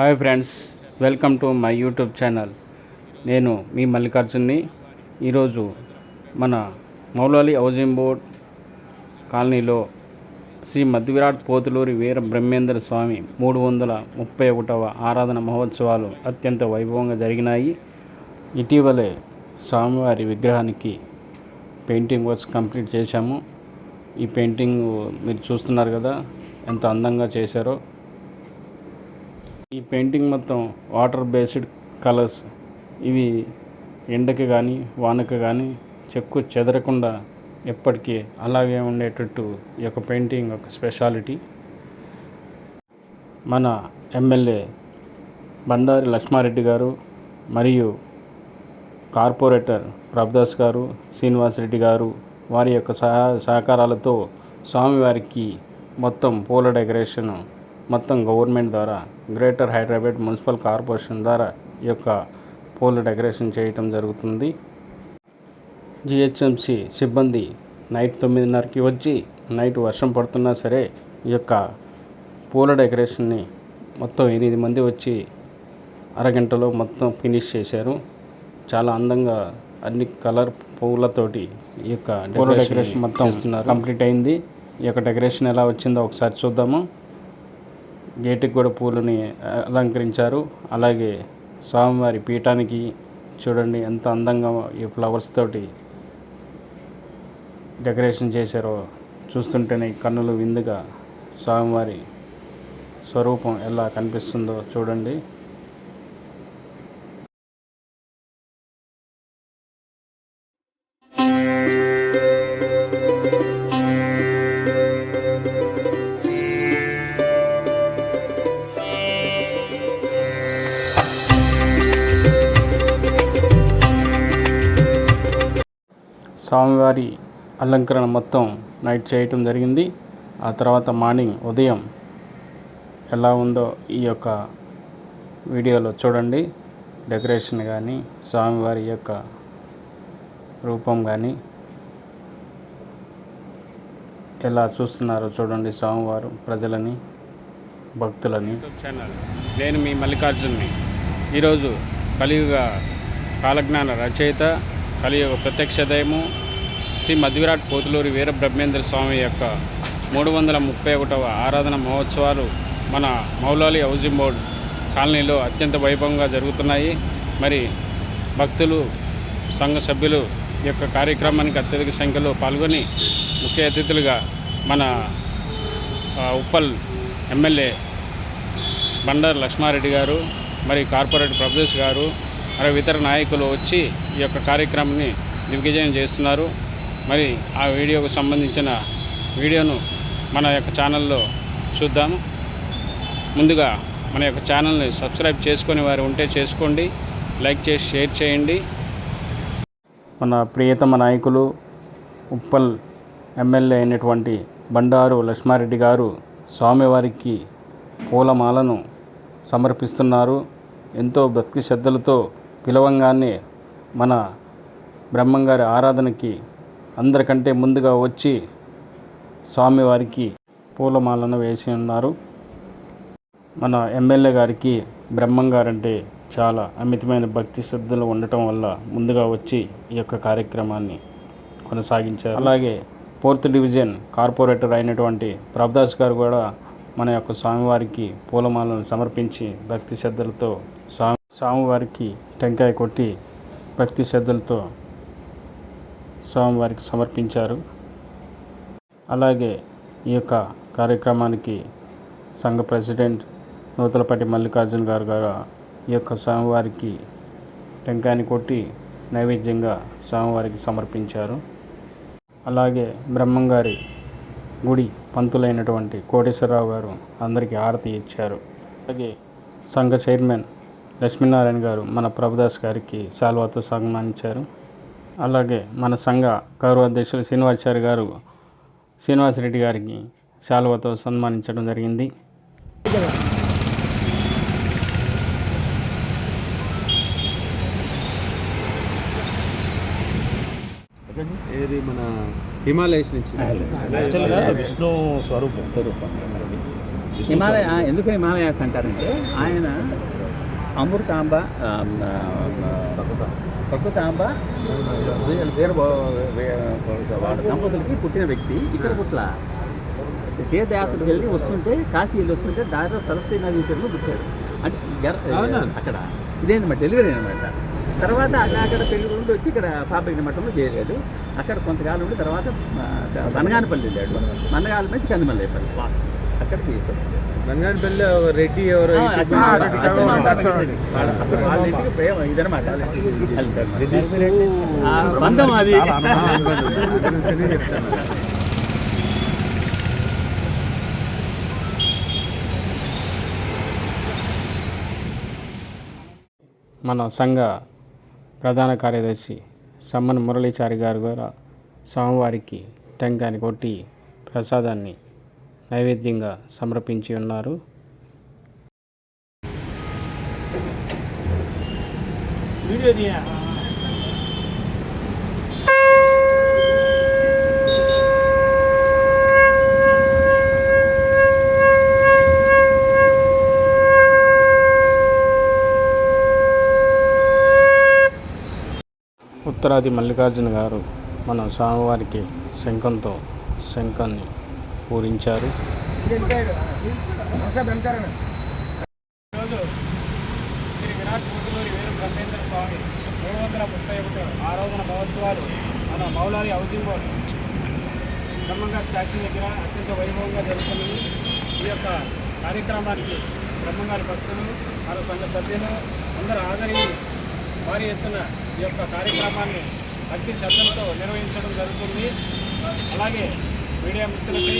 Hi friends welcome to my YouTube channel. నేను మీ మల్లికార్జున్ని. ఈరోజు మన మౌలాలి హౌసింగ్ బోర్డ్ కాలనీలో శ్రీ మధ్యవిరాట్ పోతులూరి వీర బ్రహ్మేంద్ర స్వామి మూడు వందల ముప్పై ఒకటవ ఆరాధన మహోత్సవాలు అత్యంత వైభవంగా జరిగినాయి. ఇటీవలే స్వామివారి విగ్రహానికి పెయింటింగ్ వర్క్స్ కంప్లీట్ చేశాము. ఈ పెయింటింగ్ మీరు చూస్తున్నారు కదా ఎంత అందంగా చేశారో. ఈ పెయింటింగ్ మొత్తం వాటర్ బేస్డ్ కలర్స్. ఇవి ఎండకి కానీ వానకి కానీ చెక్కు చెదరకుండా ఎప్పటికీ అలాగే ఉండేటట్టు ఈ యొక్క పెయింటింగ్ ఒక స్పెషాలిటీ. మన ఎమ్మెల్యే బండారి లక్ష్మారెడ్డి గారు మరియు కార్పొరేటర్ ప్రభుదాస్ గారు శ్రీనివాసరెడ్డి గారు వారి యొక్క సహా సహకారాలతో స్వామివారికి మొత్తం పూల డెకరేషన్ మొత్తం గవర్నమెంట్ ద్వారా గ్రేటర్ హైదరాబాద్ మున్సిపల్ కార్పొరేషన్ ద్వారా ఈ యొక్క పూల డెకరేషన్ చేయటం జరుగుతుంది. జిహెచ్ఎంసి సిబ్బంది నైట్ తొమ్మిదిన్నరకి వచ్చి నైట్ వర్షం పడుతున్నా సరే ఈ యొక్క పూల డెకరేషన్ని మొత్తం ఎనిమిది మంది వచ్చి అరగంటలో మొత్తం ఫినిష్ చేశారు. చాలా అందంగా అన్ని కలర్ పువ్వులతోటి ఈ యొక్క పూల డెకరేషన్ మొత్తం కంప్లీట్ అయింది. ఈ యొక్క డెకరేషన్ ఎలా వచ్చిందో ఒకసారి చూద్దాము. గేటుకి కూడా పూలని అలంకరించారు. అలాగే స్వామివారి పీఠానికి చూడండి ఎంత అందంగా ఈ ఫ్లవర్స్ తోటి డెకరేషన్ చేశారో. చూస్తుంటేనే కన్నులు విందుగా స్వామివారి స్వరూపం ఎలా కనిపిస్తుందో చూడండి. స్వామివారి అలంకరణ మొత్తం నైట్ చేయటం జరిగింది. ఆ తర్వాత మార్నింగ్ ఉదయం ఎలా ఉందో ఈ యొక్క వీడియోలో చూడండి. డెకరేషన్ కానీ స్వామివారి యొక్క రూపం కానీ ఎలా చూస్తున్నారో చూడండి స్వామివారు ప్రజలని భక్తులని. ఛానల్. నేను మీ మల్లికార్జున్ని. ఈరోజు కలియుగ కాలజ్ఞాన రచయిత కలియుగ ప్రత్యక్ష దయము శ్రీ మధ్విరాట్ పోతులూరి వీర బ్రహ్మేంద్ర స్వామి యొక్క మూడు వందల ముప్పై ఒకటవ ఆరాధన మహోత్సవాలు మన మౌలాలి హౌజింగ్ బోర్డ్ కాలనీలో అత్యంత వైభవంగా జరుగుతున్నాయి. మరి భక్తులు సంఘ సభ్యులు ఈ యొక్క కార్యక్రమానికి అత్యధిక సంఖ్యలో పాల్గొని ముఖ్య అతిథులుగా మన ఉప్పల్ ఎమ్మెల్యే బండారు లక్ష్మారెడ్డి గారు మరి కార్పొరేట్ ప్రభుదేశ్ గారు మరి ఇతర నాయకులు వచ్చి ఈ యొక్క కార్యక్రమాన్ని దిగ్విజయం చేస్తున్నారు. మరి ఆ వీడియోకు సంబంధించిన వీడియోను మన యొక్క ఛానల్లో చూద్దాము. ముందుగా మన యొక్క ఛానల్ని సబ్స్క్రైబ్ చేసుకునే వారు ఉంటే చేసుకోండి. లైక్ చేసి షేర్ చేయండి. మన ప్రియతమ నాయకులు ఉప్పల్ ఎమ్మెల్యే అయినటువంటి బండారు లక్ష్మారెడ్డి గారు స్వామివారికి పూలమాలను సమర్పిస్తున్నారు. ఎంతో భక్తి శ్రద్ధలతో పిలవంగానే మన బ్రహ్మంగారి ఆరాధనకి అందరికంటే ముందుగా వచ్చి స్వామివారికి పూలమాలను వేసి ఉన్నారు. మన ఎమ్మెల్యే గారికి బ్రహ్మంగారంటే చాలా అమితమైన భక్తి శ్రద్ధలు ఉండటం వల్ల ముందుగా వచ్చి ఈ యొక్క కార్యక్రమాన్ని కొనసాగించారు. అలాగే ఫోర్త్ డివిజన్ కార్పొరేటర్ అయినటువంటి ప్రభుదాస్ గారు కూడా మన యొక్క స్వామివారికి పూలమాలను సమర్పించి భక్తి శ్రద్ధలతో స్వామి స్వామివారికి టెంకాయ కొట్టి భక్తి శ్రద్ధలతో స్వామివారికి సమర్పించారు. అలాగే ఈ యొక్క కార్యక్రమానికి సంఘ ప్రెసిడెంట్ నూతలపట్టి మల్లికార్జున గారు గారు ఈ యొక్క స్వామివారికి టెంకాయని కొట్టి నైవేద్యంగా స్వామివారికి సమర్పించారు. అలాగే బ్రహ్మంగారి గుడి పంతులైనటువంటి కోటేశ్వరరావు గారు అందరికీ హారతి ఇచ్చారు. అలాగే సంఘ చైర్మన్ లక్ష్మీనారాయణ గారు మన ప్రభుదాస్ గారికి శాల్వాతో సన్మానించారు. అలాగే మన సంఘ గౌరవ అధ్యక్షులు శ్రీనివాచార్య గారు శ్రీనివాసరెడ్డి గారికి శాలువతో సన్మానించడం జరిగింది. ఏది మన హిమాలయస్ నుంచి? విష్ణు స్వరూపం. స్వరూపం హిమాలయ ఎందుకు హిమాలయాస్ అంటారంటే ఆయన అమృతాంబ ఆ, ఆ, ప్రకృతాంబ వీర- దంపతులకి పుట్టిన వ్యక్తి ఇక్కడ పుట్ల. తీర్థయాత్రకు వెళ్ళి వస్తుంటే కాశీ వెళ్ళి వస్తుంటే దారిలో సరస్వతి నది తీరంలో పుట్టాడు. అంటే? అక్కడ. ఇదేనమాట డెలివరీ అనమాట తర్వాత అక్కడ అక్కడ పెళ్ళి నుండి వచ్చి ఇక్కడ పాపగిరి మఠంలో చేరాడు. అక్కడ కొంతకాలం ఉండి తర్వాత వనగానపల్లి వెళ్ళాడు. వనగానపల్లి. నుంచి కందిమల్లేపల్లి అక్కడికి రెడ్డి ఎవరు ఇదనమాట బంధం అది. చెప్తాను. మన సంఘ ప్రధాన కార్యదర్శి సమ్మన మురళీచారి గారు కూడా స్వామివారికి టెంకాయని కొట్టి ప్రసాదాన్ని నైవేద్యంగా సమర్పించి ఉన్నారు. ఉత్తరాది మల్లికార్జున గారు మన స్వామివారికి శంఖంతో శంఖాన్ని పూరించారు ఈరోజు శ్రీ విరాట్ ముదులూరి వీరు బ్రహ్మేంద్ర స్వామి మూడు వందల ముప్పై ఒకటి ఆరోహణ మహోత్సవాలు మన మౌలాలి హౌసింగ్ బోర్డ్ బ్రహ్మంగా స్టాచ్యూ దగ్గర అత్యంత వైభవంగా జరుగుతున్నది ఈ యొక్క కార్యక్రమానికి బ్రహ్మంగారి భక్తులు మరో సంఘ సభ్యులు అందరూ హాజరై భారీ ఎత్తున ఈ యొక్క కార్యక్రమాన్ని భక్తి శ్రద్ధలతో నిర్వహించడం జరుగుతుంది. అలాగే మీడియా మిత్రులకి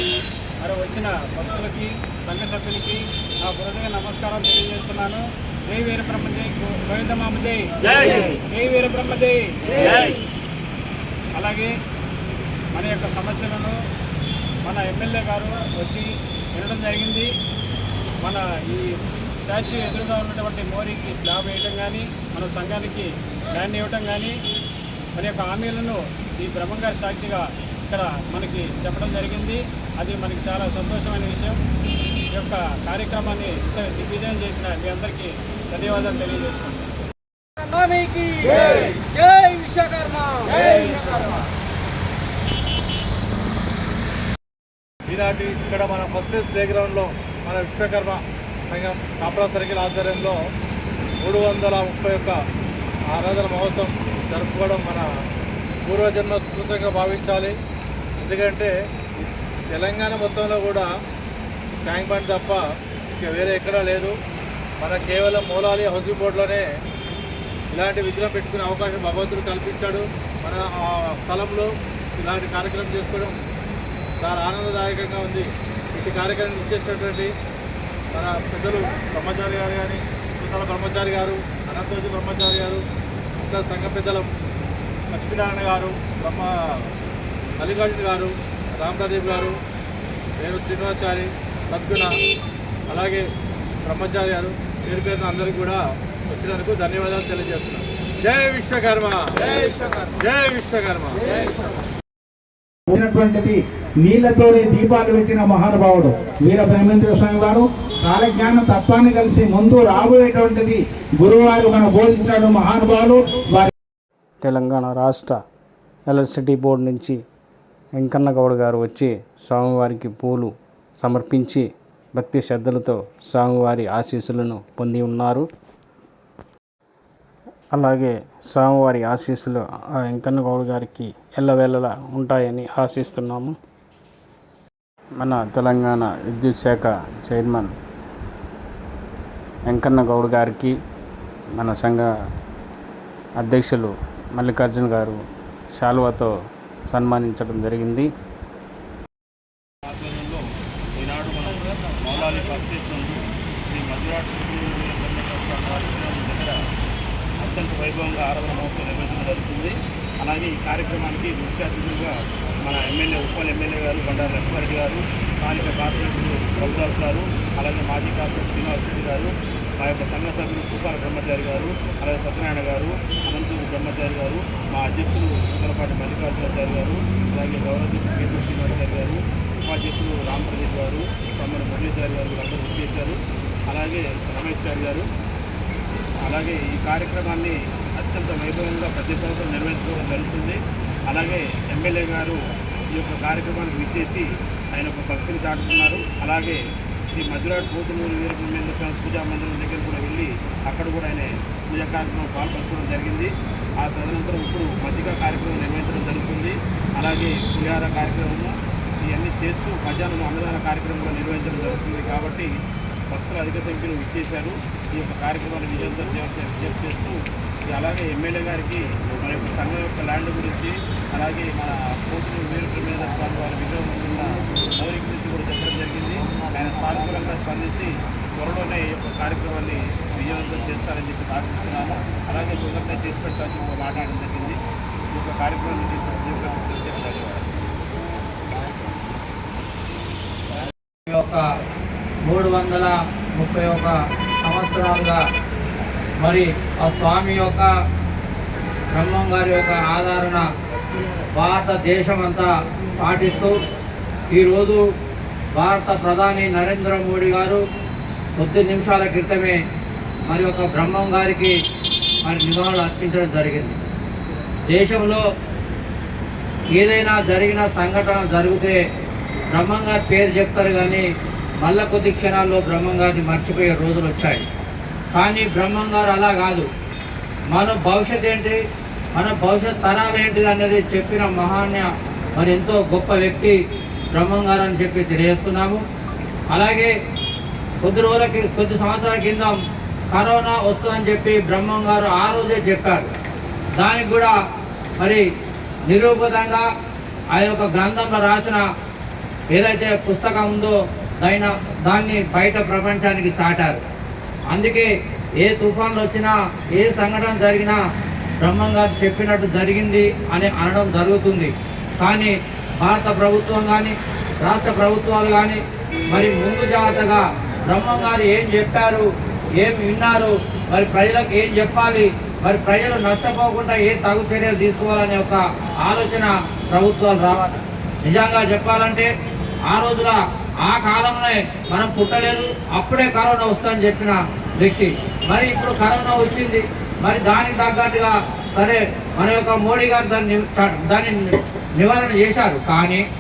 మరి వచ్చిన భక్తులకి సంఘ సభ్యులకి నా బురదగా నమస్కారం తెలియజేస్తున్నాను. జై వీర బ్రహ్మ జై గోవిందమామ జై. జై. వీర బ్రహ్మ జై. అలాగే మన యొక్క సమస్యలను మన ఎమ్మెల్యే గారు వచ్చి వినడం జరిగింది. మన ఈ స్టాచ్యూ ఎదురుగా ఉన్నటువంటి మోరీకి స్లాబ్ వేయడం కానీ మన సంఘానికి ల్యాండ్ ఇవ్వటం కానీ మన యొక్క హామీలను ఈ బ్రహ్మంగారి సాక్షిగా ఇక్కడ మనకి చెప్పడం జరిగింది. అది మనకి చాలా సంతోషమైన విషయం. ఈ యొక్క కార్యక్రమాన్ని ఇంత దిగ్విజయం చేసిన మీ అందరికీ ధన్యవాదాలు తెలియజేస్తున్నాను. ఈనాటి ఇక్కడ మన ఫస్ట్ ప్లే గ్రౌండ్లో మన విశ్వకర్మ సంఘం కాపరా సర్కిల్ ఆధ్వర్యంలో మూడు వందల ముప్పై ఒక్క ఆరాధన మహోత్సవం జరుపుకోవడం మన పూర్వజన్మ స్ఫూర్తిగా భావించాలి. ఎందుకంటే తెలంగాణ మొత్తంలో కూడా ట్యాంక్ బండ్ తప్ప ఇక వేరే ఎక్కడా లేదు. మన కేవలం మూలాలి హౌసింగ్ బోర్డులోనే ఇలాంటి విగ్రహం పెట్టుకునే అవకాశం భగవంతుడు కల్పించాడు. మన స్థలంలో ఇలాంటి కార్యక్రమం చేసుకోవడం చాలా ఆనందదాయకంగా ఉంది. ఇటు కార్యక్రమం ఇచ్చేసినటువంటి మన పెద్దలు బ్రహ్మచారి గారు కానీ కుశాల బ్రహ్మచారి గారు అనంతోజి బ్రహ్మచారి గారు ఇంకా సంఘ పెద్దలు లక్ష్మీనారాయణ గారు బ్రహ్మ మల్లికార్జున గారు రామప్రదీప్ గారు నేను శ్రీనివాచారి సద్గుణ అలాగే బ్రహ్మచారి గారు పేరు పేరున అందరికీ కూడా వచ్చినందుకు ధన్యవాదాలు తెలియజేస్తున్నాను. జై విశ్వకర్మ! జై విశ్వకర్మ! వచ్చినటువంటిది నీళ్ళతోనే దీపాలు పెట్టిన మహానుభావుడు వీర బ్రహ్మేంద్ర స్వామి వారు కాలజ్ఞానం తత్వాన్ని కలిసి ముందు రాబోయేటువంటిది గురువారు మన బోధించాడు మహానుభావులు వారి తెలంగాణ రాష్ట్ర ఎలక్ట్రిసిటీ బోర్డు నుంచి వెంకన్నగౌడ్ గారు వచ్చి స్వామివారికి పూలు సమర్పించి భక్తి శ్రద్ధలతో స్వామివారి ఆశీస్సులను పొంది ఉన్నారు. అలాగే స్వామివారి ఆశీస్సులు ఆ వెంకన్నగౌడ్ గారికి ఎల్లవేళలా ఉంటాయని ఆశిస్తున్నాము. మన తెలంగాణ విద్యుత్ శాఖ చైర్మన్ వెంకన్నగౌడ్ గారికి మన సంఘ అధ్యక్షులు మల్లికార్జున గారు శాల్వతో సన్మానించడం జరిగింది. ఆధ్వర్యంలో ఈనాడు మనం మౌలాలి బస్ శ్రీ మధురాట్ దగ్గర అత్యంత వైభవంగా ఆరాధన మహోత్సవం నిర్వహించడం జరుగుతుంది. అలాగే ఈ కార్యక్రమానికి ముఖ్య అతిథులుగా మన ఎమ్మెల్యే ఉప్పల్ ఎమ్మెల్యే గారు బండారు లక్ష్మారెడ్డి గారు స్థానిక కార్పొరేటర్లు ప్రభుదాస్ గారు అలాగే మాజీ కార్పొరేటర్ శ్రీనివాస్ రెడ్డి గారు మా యొక్క సంఘ సభ్యులు భూపాల బ్రహ్మచారి గారు అలాగే సత్యనారాయణ గారు అనంతు బ్రహ్మచారి గారు మా అధ్యక్షులు ఉత్తరపాటి మల్లికార్జునాచారి గారు అలాగే గౌరవ కేంద్ర శ్రీనివాచారి గారు ఉపాధ్యక్షులు రామ్ గారు తమ్ముడు మురళీధర్ గారు అందరూ చేశారు. అలాగే రమేష్ చారి గారు. అలాగే ఈ కార్యక్రమాన్ని అత్యంత వైభవంగా ప్రతి సంవత్సరం నిర్వహించుకోవడం జరుగుతుంది. అలాగే ఎమ్మెల్యే గారు ఈ యొక్క కార్యక్రమానికి విచ్చేసి ఆయన ఒక భక్తిని చాటుతున్నారు అలాగే శ్రీ మధురాడు పోతులూరు వీరబ్రహ్మేంద్ర స్వామి పూజా మందిరం దగ్గర కూడా వెళ్ళి అక్కడ కూడా ఆయన పూజా కార్యక్రమం పాల్పంచుకోవడం జరిగింది. ఆ తదనంతరం ఇప్పుడు మజ్జిగ కార్యక్రమం నిర్వహించడం జరుగుతుంది. అలాగే పులిహార కార్యక్రమము ఇవన్నీ చేస్తూ మధ్యాహ్నం అన్నదాన కార్యక్రమంగా నిర్వహించడం జరుగుతుంది కాబట్టి భక్తులు అధిక సంఖ్యలో ఇచ్చేశారు ఈ యొక్క కార్యక్రమాన్ని విజయవంతం విజ్ఞప్తి చేస్తూ అలాగే ఎమ్మెల్యే గారికి మన యొక్క సంఘం యొక్క ల్యాండ్ గురించి అలాగే మన కోర్టులు వీరబ్రహ్మేంద్ర స్వామి వారి విగ్రహం ఉన్న మౌలిక గురించి కూడా చెప్పడం జరిగింది. ఆయన సానుకూలంగా స్పందించి త్వరలోనే ఈ యొక్క కార్యక్రమాన్ని విజయవంతం చేస్తారని చెప్పి ఆశిస్తున్నాము అలాగే తొందరగా చేసి పెట్టాలని కూడా మాట్లాడడం జరిగింది. ఈ యొక్క కార్యక్రమాన్ని తీసుకొచ్చి యొక్క మూడు వందల ముప్పై ఒక సంవత్సరాలుగా మరి ఆ స్వామి యొక్క బ్రహ్మం గారి యొక్క ఆదరణ భారతదేశం అంతా పాటిస్తూ ఈరోజు భారత ప్రధాని నరేంద్ర మోడీ గారు కొద్ది నిమిషాల క్రితమే మరి ఒక బ్రహ్మం గారికి మరి నివాళులు అర్పించడం జరిగింది. దేశంలో ఏదైనా జరిగిన సంఘటన జరిగితే బ్రహ్మం గారి పేరు చెప్తారు కానీ మళ్ళా కొద్ది క్షణాల్లో బ్రహ్మం గారిని మర్చిపోయే రోజులు వచ్చాయి. కానీ బ్రహ్మం గారు అలా కాదు. మన భవిష్యత్ ఏంటి? మన భవిష్యత్ తరాలు ఏంటిది అనేది చెప్పిన మహాన్య మరి ఎంతో గొప్ప వ్యక్తి బ్రహ్మం గారు అని చెప్పి తెలియజేస్తున్నాము. అలాగే కొద్ది రోజులకి కొద్ది సంవత్సరాల కింద కరోనా వస్తుందని చెప్పి బ్రహ్మం గారు ఆ రోజే చెప్పారు. దానికి కూడా మరి నిరూపితంగా ఆ యొక్క గ్రంథంలో రాసిన ఏదైతే పుస్తకం ఉందో దైన దాన్ని బయట ప్రపంచానికి చాటారు. అందుకే ఏ తుఫాన్లు వచ్చినా ఏ సంఘటన జరిగినా బ్రహ్మం గారు చెప్పినట్టు జరిగింది అని అనడం జరుగుతుంది. కానీ భారత ప్రభుత్వం కానీ రాష్ట్ర ప్రభుత్వాలు కానీ మరి ముందు జాగ్రత్తగా బ్రహ్మం గారు ఏం చెప్పారు ఏం విన్నారు? మరి ప్రజలకు ఏం చెప్పాలి? మరి ప్రజలు నష్టపోకుండా ఏ తగు చర్యలు తీసుకోవాలనే ఒక ఆలోచన ప్రభుత్వాలు రావాలి. నిజంగా చెప్పాలంటే ఆ రోజుల ఆ కాలంలో మనం పుట్టలేదు. అప్పుడే కరోనా వస్తుందని చెప్పిన వ్యక్తి. మరి ఇప్పుడు కరోనా వచ్చింది. మరి దానికి తగ్గట్టుగా సరే మన యొక్క మోడీ గారు దాన్ని దాన్ని నివారణ చేశారు. కానీ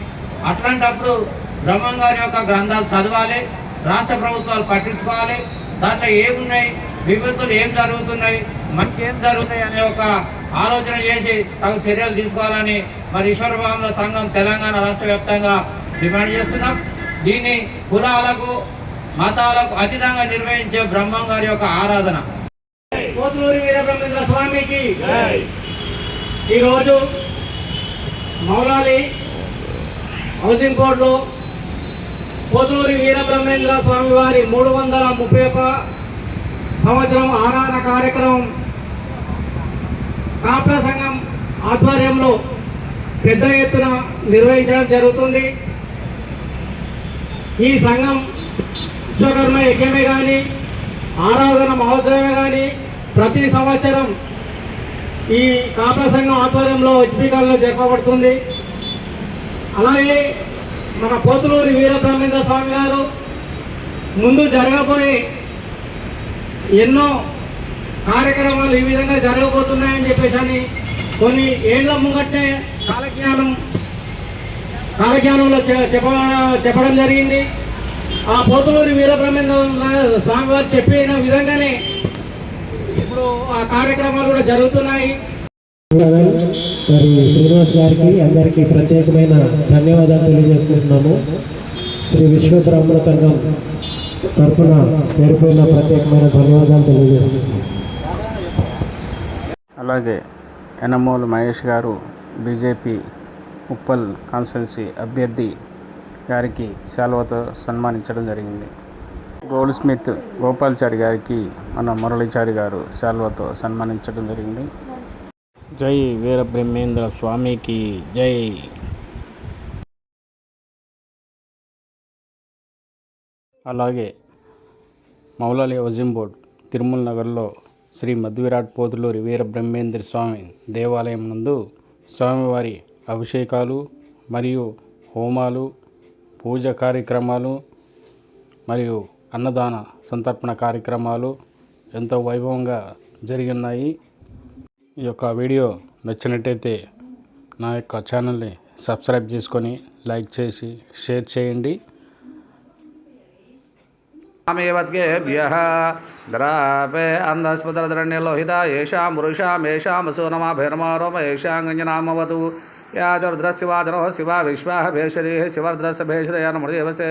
అట్లాంటప్పుడు బ్రహ్మం గారి యొక్క గ్రంథాలు చదవాలి రాష్ట్ర ప్రభుత్వాలు పట్టించుకోవాలి దాంట్లో ఏమున్నాయి? విపత్తులు ఏం జరుగుతున్నాయి? మనకి ఏం జరుగుతాయి అనే ఒక ఆలోచన చేసి తగు చర్యలు తీసుకోవాలని మరి ఈశ్వరభావన సంఘం తెలంగాణ రాష్ట్ర వ్యాప్తంగా డిమాండ్ చేస్తున్నాం. దీన్ని కులాలకు మతాలకు అతీతంగా నిర్వహించే బ్రహ్మం గారి యొక్క ఆరాధన. వీరబ్రహ్మేంద్ర స్వామికి ఈరోజు మౌలాలి హౌసింగ్ బోర్డులో పోతులూరి వీరబ్రహ్మేంద్ర స్వామి వారి మూడు వందల ముప్పై ఒక సంవత్సరం ఆరాధన కార్యక్రమం కాపుల సంఘం ఆధ్వర్యంలో పెద్ద ఎత్తున నిర్వహించడం జరుగుతుంది. ఈ సంఘం విశ్వకర్మ యజ్ఞమే కానీ ఆరాధన మహోత్సవమే కానీ ప్రతి సంవత్సరం ఈ కాపుల సంఘం ఆధ్వర్యంలో హెచ్పికాల్లో జరపబడుతుంది. అలాగే మన పోతులూరి వీరబ్రహ్మేంద్ర స్వామి గారు ముందు జరగబోయే ఎన్నో కార్యక్రమాలు ఈ విధంగా జరగబోతున్నాయని చెప్పేసి అని కొన్ని ఏళ్ళ ముంగట్టే కాలజ్ఞానం కాలజ్ఞానంలో చెప్ప చెప్పడం జరిగింది. ఆ పోతులూరి వీరబ్రహ్మేంద్ర స్వామి వారు చెప్పిన విధంగానే ఇప్పుడు ఆ కార్యక్రమాలు కూడా జరుగుతున్నాయి. మరి శ్రీనివాస్ గారికి అందరికీ ప్రత్యేకమైన ధన్యవాదాలు తెలియజేసుకుంటున్నాము. శ్రీ విశ్వ బ్రాహ్మణ సంఘం తరఫున పేరుపైన ప్రత్యేకమైన ధన్యవాదాలు తెలియజేసుకుంటున్నాము. అలాగే ఎనమోలు మహేష్ గారు బీజేపీ ఉప్పల్ కాన్స్టిట్యున్సీ అభ్యర్థి గారికి శాల్వతో సన్మానించడం జరిగింది. గోల్డ్ స్మిత్ గోపాల్చారి గారికి మన మురళీచారి గారు శాల్వతో సన్మానించడం జరిగింది. జై వీరబ్రహ్మేంద్ర స్వామికి జై. అలాగే మౌలాలి హౌసింగ్ బోర్డ్ తిరుమల నగర్లో శ్రీ మధ్విరాట్ పోతులూరి వీరబ్రహ్మేంద్ర స్వామి దేవాలయం నందు స్వామివారి అభిషేకాలు మరియు హోమాలు పూజ కార్యక్రమాలు మరియు అన్నదాన సంతర్పణ కార్యక్రమాలు ఎంతో వైభవంగా జరిగినాయి ఈ యొక్క వీడియో నచ్చినట్టయితే నా యొక్క ఛానల్ని సబ్స్క్రైబ్ చేసుకొని లైక్ చేసి షేర్ చేయండి. స్వామివద్గేభ్యः ద్రాపే అందస్పదరణ్యలోహిత ఏషాం పురుషామేషాం సోనమాభిర్మారోమ ఏషాం గంజనామవతు. యాదుర్ద్రశివాదనో శివ విశ్వాహ భేషరీ శివర్ద్రస్ భేషదయానమృదేవసే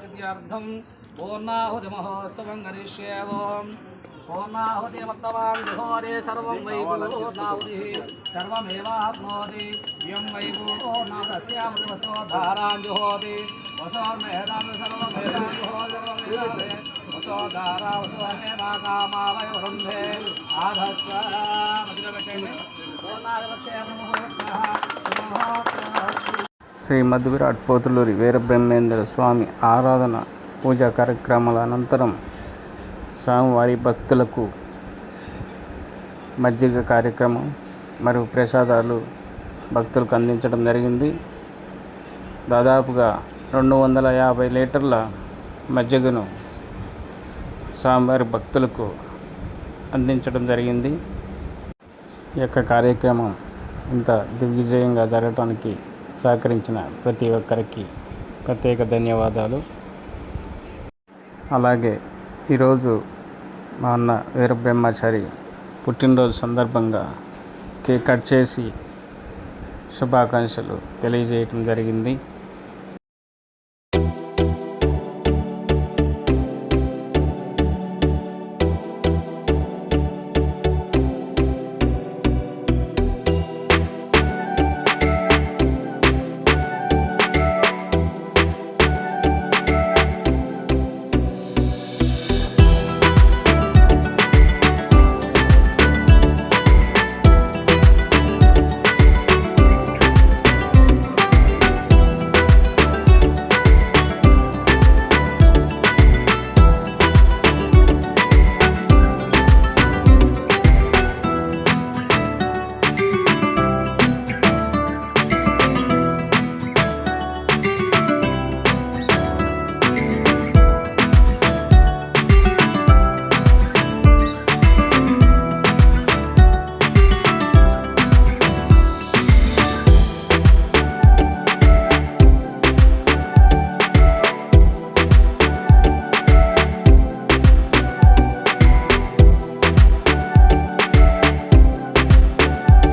सिद्ध्यर्थम भोर्नाहुतिमहोत्सवं करिष्येवम् भोर्नाहुतिमत्तवान् विहोरे सर्वं वै भूर्नाहुतिः सर्वमेवाप्नोति यं वै भूर्नाहुतस्यामृतिवसो धारां वसो मेधां सर्वमेधां धारा, वसो मेधा कामा वै वृन्धे आधस्वरा नमः। శ్రీ మధువిరాట్ పోతులూరి వీరబ్రహ్మేంద్ర స్వామి ఆరాధన పూజా కార్యక్రమాల అనంతరం స్వామివారి భక్తులకు మజ్జిగ కార్యక్రమం మరియు ప్రసాదాలు భక్తులకు అందించడం జరిగింది. దాదాపుగా రెండు వందల యాభై లీటర్ల మజ్జిగను స్వామివారి భక్తులకు అందించడం జరిగింది. ఈ యొక్క కార్యక్రమం ఇంత దిగ్విజయంగా జరగటానికి సహకరించిన ప్రతి ఒక్కరికి ప్రత్యేక ధన్యవాదాలు. అలాగే ఈరోజు మా అన్న వీరబ్రహ్మచారి పుట్టినరోజు సందర్భంగా కేక్ కట్ చేసి శుభాకాంక్షలు తెలియజేయటం జరిగింది.